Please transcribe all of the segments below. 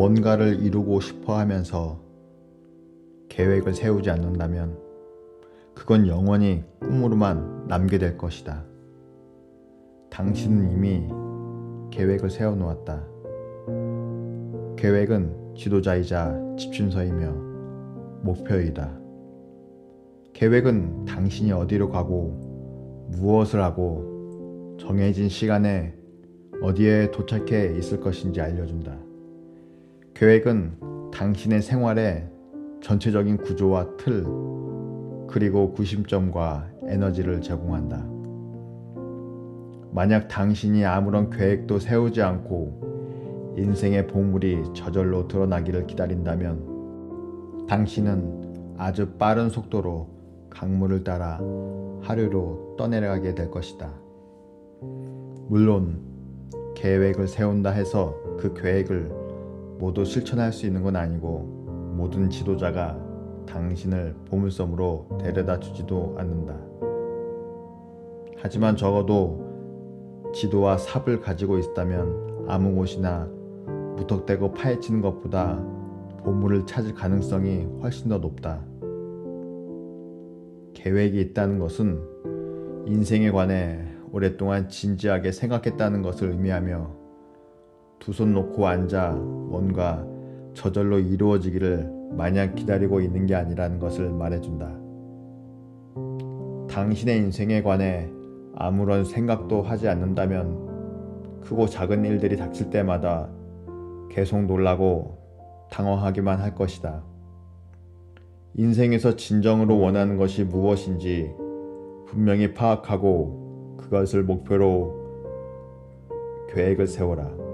뭔가를 이루고 싶어 하면서 계획을 세우지 않는다면 그건 영원히 꿈으로만 남게 될 것이다. 당신은 이미 계획을 세워놓았다. 계획은 지도자이자 집준서이며 목표이다. 계획은 당신이 어디로 가고 무엇을 하고 정해진 시간에 어디에 도착해 있을 것인지 알려준다. 계획은 당신의 생활의 전체적인 구조와 틀, 그리고 구심점과 에너지를 제공한다. 만약 당신이 아무런 계획도 세우지 않고 인생의 보물이 저절로 드러나기를 기다린다면 당신은 아주 빠른 속도로 강물을 따라 하류로 떠내려가게 될 것이다. 물론 계획을 세운다 해서 그 계획을 모두 실천할 수 있는 건 아니고 모든 지도자가 당신을 보물섬으로 데려다 주지도 않는다. 하지만 적어도 지도와 삽을 가지고 있다면 아무 곳이나 무턱대고 파헤치는 것보다 보물을 찾을 가능성이 훨씬 더 높다. 계획이 있다는 것은 인생에 관해 오랫동안 진지하게 생각했다는 것을 의미하며 두 손 놓고 앉아 뭔가 저절로 이루어지기를 마냥 기다리고 있는 게 아니라는 것을 말해준다. 당신의 인생에 관해 아무런 생각도 하지 않는다면 크고 작은 일들이 닥칠 때마다 계속 놀라고 당황하기만 할 것이다. 인생에서 진정으로 원하는 것이 무엇인지 분명히 파악하고 그것을 목표로 계획을 세워라.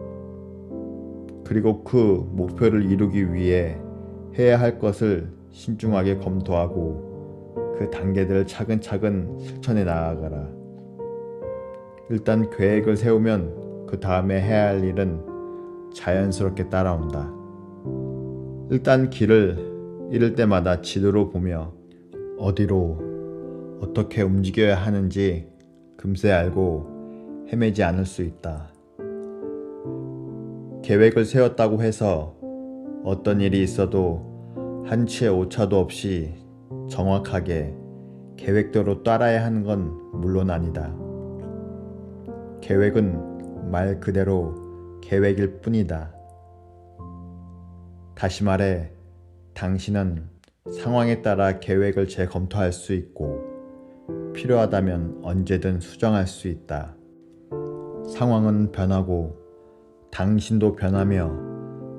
그리고 그 목표를 이루기 위해 해야 할 것을 신중하게 검토하고 그 단계들을 차근차근 실천해 나아가라. 일단 계획을 세우면 그 다음에 해야 할 일은 자연스럽게 따라온다. 일단 길을 잃을 때마다 지도로 보며 어디로 어떻게 움직여야 하는지 금세 알고 헤매지 않을 수 있다. 계획을 세웠다고 해서 어떤 일이 있어도 한치의 오차도 없이 정확하게 계획대로 따라야 하는 건 물론 아니다. 계획은 말 그대로 계획일 뿐이다. 다시 말해, 당신은 상황에 따라 계획을 재검토할 수 있고, 필요하다면 언제든 수정할 수 있다. 상황은 변하고, 당신도 변하며,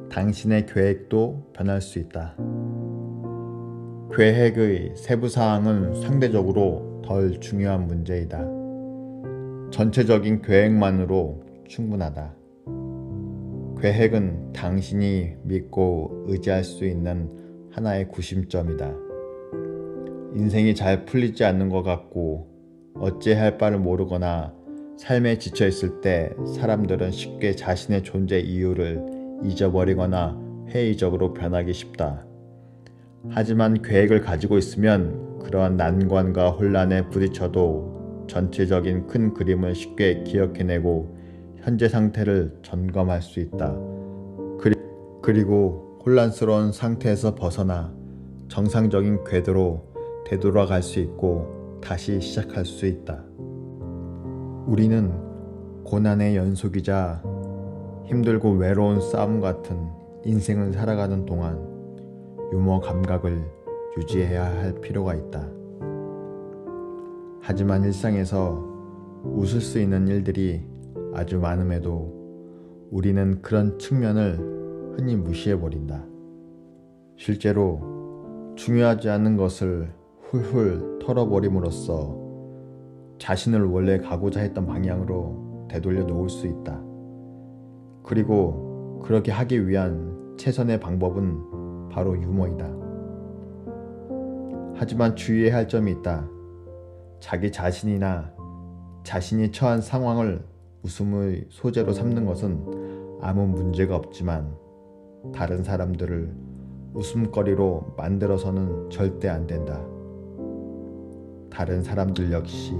당신의 계획도 변할 수 있다. 계획의 세부 사항은 상대적으로 덜 중요한 문제이다. 전체적인 계획만으로 충분하다. 계획은 당신이 믿고 의지할 수 있는 하나의 구심점이다. 인생이 잘 풀리지 않는 것 같고 어찌할 바를 모르거나 삶에 지쳐 있을 때 사람들은 쉽게 자신의 존재 이유를 잊어버리거나 회의적으로 변하기 쉽다. 하지만 계획을 가지고 있으면 그러한 난관과 혼란에 부딪혀도 전체적인 큰 그림을 쉽게 기억해내고 현재 상태를 점검할 수 있다. 그리고 혼란스러운 상태에서 벗어나 정상적인 궤도로 되돌아갈 수 있고 다시 시작할 수 있다. 우리는 고난의 연속이자 힘들고 외로운 싸움 같은 인생을 살아가는 동안 유머 감각을 유지해야 할 필요가 있다. 하지만 일상에서 웃을 수 있는 일들이 아주 많음에도 우리는 그런 측면을 흔히 무시해버린다. 실제로 중요하지 않은 것을 훌훌 털어버림으로써 자신을 원래 가고자 했던 방향으로 되돌려 놓을 수 있다. 그리고 그렇게 하기 위한 최선의 방법은 바로 유머이다. 하지만 주의해야 할 점이 있다. 자기 자신이나 자신이 처한 상황을 웃음의 소재로 삼는 것은 아무 문제가 없지만 다른 사람들을 웃음거리로 만들어서는 절대 안 된다. 다른 사람들 역시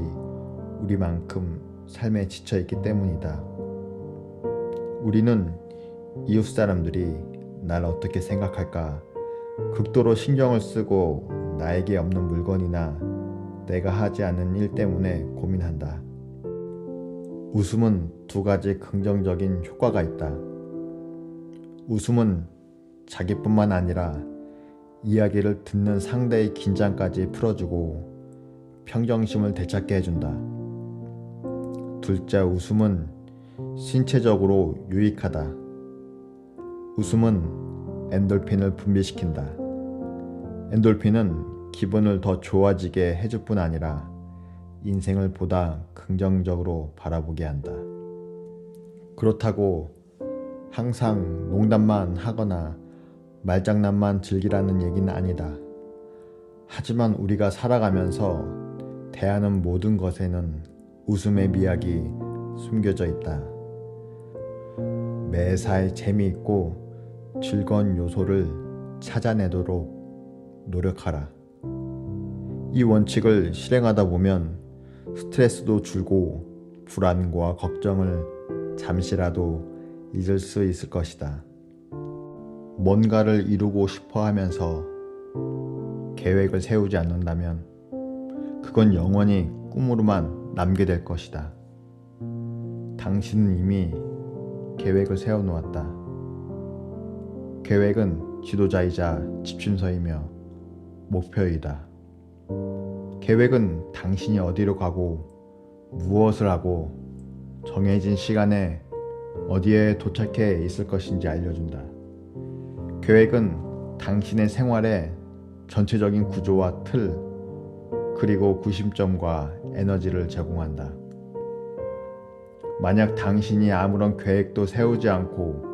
우리만큼 삶에 지쳐 있기 때문이다. 우리는 이웃 사람들이 날 어떻게 생각할까? 극도로 신경을 쓰고 나에게 없는 물건이나 내가 하지 않은 일 때문에 고민한다. 웃음은 두 가지 긍정적인 효과가 있다. 웃음은 자기뿐만 아니라 이야기를 듣는 상대의 긴장까지 풀어주고 평정심을 되찾게 해준다. 둘째, 웃음은 신체적으로 유익하다. 웃음은 엔돌핀을 분비시킨다. 엔돌핀은 기분을 더 좋아지게 해줄 뿐 아니라 인생을 보다 긍정적으로 바라보게 한다. 그렇다고 항상 농담만 하거나 말장난만 즐기라는 얘기는 아니다. 하지만 우리가 살아가면서 대하는 모든 것에는 웃음의 미학이 숨겨져 있다. 매사에 재미있고 즐거운 요소를 찾아내도록 노력하라. 이 원칙을 실행하다 보면 스트레스도 줄고 불안과 걱정을 잠시라도 잊을 수 있을 것이다. 뭔가를 이루고 싶어 하면서 계획을 세우지 않는다면 그건 영원히 꿈으로만 남게 될 것이다. 당신은 이미 계획을 세워놓았다. 계획은 지도자이자 지침서이며 목표이다. 계획은 당신이 어디로 가고 무엇을 하고 정해진 시간에 어디에 도착해 있을 것인지 알려준다. 계획은 당신의 생활의 전체적인 구조와 틀, 그리고 구심점과 에너지를 제공한다. 만약 당신이 아무런 계획도 세우지 않고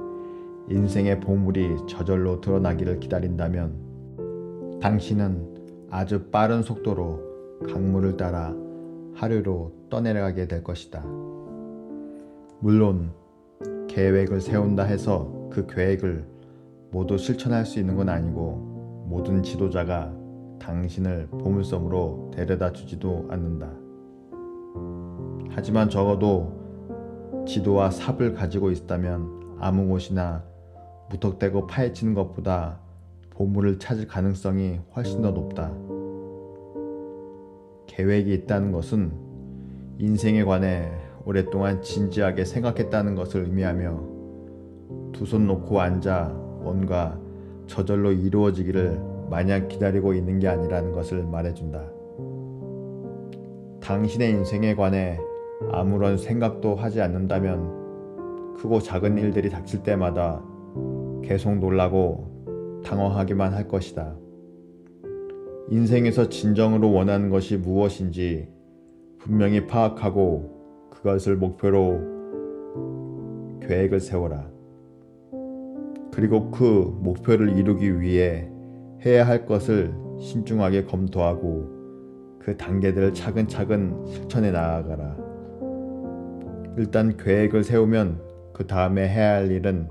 인생의 보물이 저절로 드러나기를 기다린다면 당신은 아주 빠른 속도로 강물을 따라 하류로 떠내려가게 될 것이다. 물론 계획을 세운다 해서 그 계획을 모두 실천할 수 있는 건 아니고 모든 지도자가 당신을 보물섬으로 데려다 주지도 않는다. 하지만 적어도 지도와 삽을 가지고 있다면 아무 곳이나 무턱대고 파헤치는 것보다 보물을 찾을 가능성이 훨씬 더 높다. 계획이 있다는 것은 인생에 관해 오랫동안 진지하게 생각했다는 것을 의미하며 두 손 놓고 앉아 뭔가 저절로 이루어지기를 마냥 기다리고 있는 게 아니라는 것을 말해준다. 당신의 인생에 관해 아무런 생각도 하지 않는다면 크고 작은 일들이 닥칠 때마다 계속 놀라고 당황하기만 할 것이다. 인생에서 진정으로 원하는 것이 무엇인지 분명히 파악하고 그것을 목표로 계획을 세워라. 그리고 그 목표를 이루기 위해 해야 할 것을 신중하게 검토하고 그 단계들을 차근차근 실천해 나아가라. 일단 계획을 세우면 그 다음에 해야 할 일은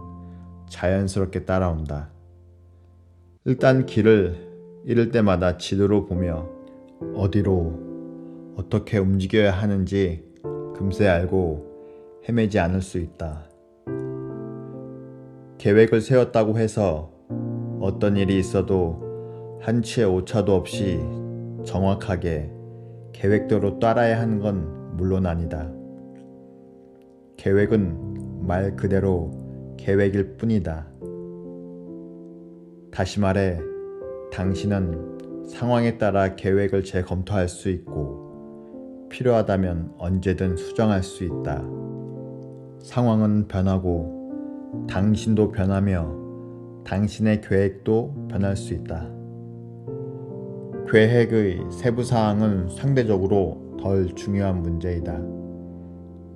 자연스럽게 따라온다. 일단 길을 잃을 때마다 지도로 보며 어디로 어떻게 움직여야 하는지 금세 알고 헤매지 않을 수 있다. 계획을 세웠다고 해서 어떤 일이 있어도 한치의 오차도 없이 정확하게 계획대로 따라야 하는 건 물론 아니다. 계획은 말 그대로 계획일 뿐이다. 다시 말해, 당신은 상황에 따라 계획을 재검토할 수 있고, 필요하다면 언제든 수정할 수 있다. 상황은 변하고, 당신도 변하며 당신의 계획도 변할 수 있다. 계획의 세부 사항은 상대적으로 덜 중요한 문제이다.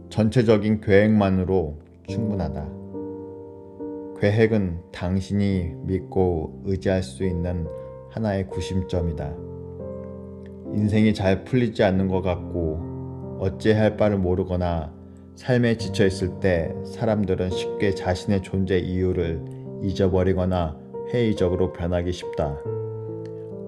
전체적인 계획만으로 충분하다. 계획은 당신이 믿고 의지할 수 있는 하나의 구심점이다. 인생이 잘 풀리지 않는 것 같고 어찌할 바를 모르거나 삶에 지쳐 있을 때 사람들은 쉽게 자신의 존재 이유를 잊어버리거나 회의적으로 변하기 쉽다.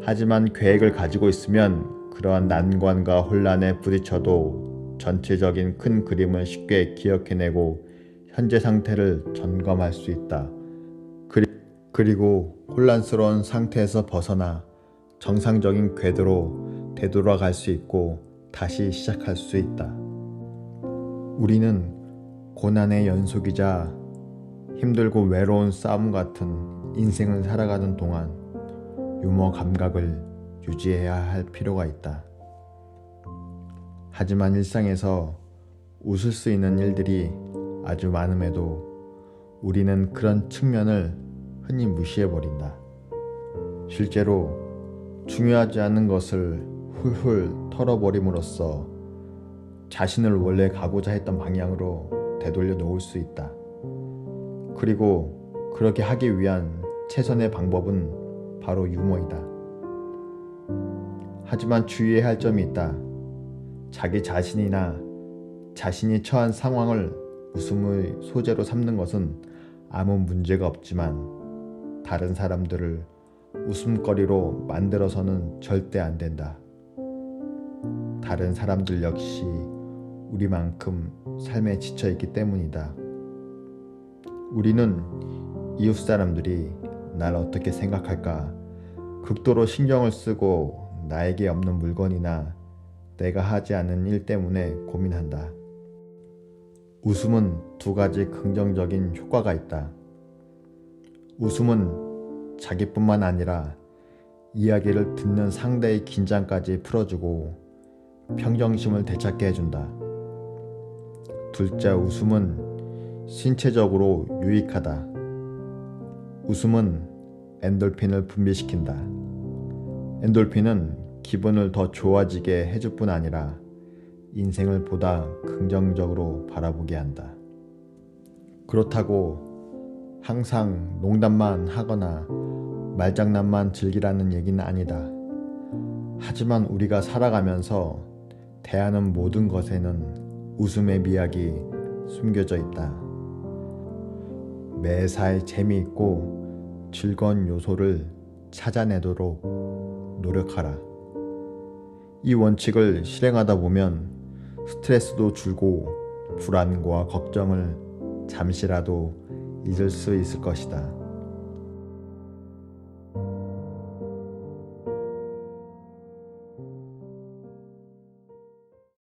하지만 계획을 가지고 있으면 그러한 난관과 혼란에 부딪혀도 전체적인 큰 그림을 쉽게 기억해내고 현재 상태를 점검할 수 있다. 그리고 혼란스러운 상태에서 벗어나 정상적인 궤도로 되돌아갈 수 있고 다시 시작할 수 있다. 우리는 고난의 연속이자 힘들고 외로운 싸움 같은 인생을 살아가는 동안 유머 감각을 유지해야 할 필요가 있다. 하지만 일상에서 웃을 수 있는 일들이 아주 많음에도 우리는 그런 측면을 흔히 무시해버린다. 실제로 중요하지 않은 것을 훌훌 털어버림으로써 자신을 원래 가고자 했던 방향으로 되돌려 놓을 수 있다. 그리고 그렇게 하기 위한 최선의 방법은 바로 유머이다. 하지만 주의해야 할 점이 있다. 자기 자신이나 자신이 처한 상황을 웃음의 소재로 삼는 것은 아무 문제가 없지만 다른 사람들을 웃음거리로 만들어서는 절대 안 된다. 다른 사람들 역시 우리만큼 삶에 지쳐 있기 때문이다. 우리는 이웃 사람들이 날 어떻게 생각할까 극도로 신경을 쓰고 나에게 없는 물건이나 내가 하지 않은 일 때문에 고민한다. 웃음은 두 가지 긍정적인 효과가 있다. 웃음은 자기뿐만 아니라 이야기를 듣는 상대의 긴장까지 풀어주고 평정심을 되찾게 해준다. 둘째, 웃음은 신체적으로 유익하다. 웃음은 엔돌핀을 분비시킨다. 엔돌핀은 기분을 더 좋아지게 해줄 뿐 아니라 인생을 보다 긍정적으로 바라보게 한다. 그렇다고 항상 농담만 하거나 말장난만 즐기라는 얘기는 아니다. 하지만 우리가 살아가면서 대하는 모든 것에는 웃음의 미학이 숨겨져 있다. 매사에 재미있고 즐거운 요소를 찾아내도록 노력하라. 이 원칙을 실행하다 보면 스트레스도 줄고 불안과 걱정을 잠시라도 잊을 수 있을 것이다.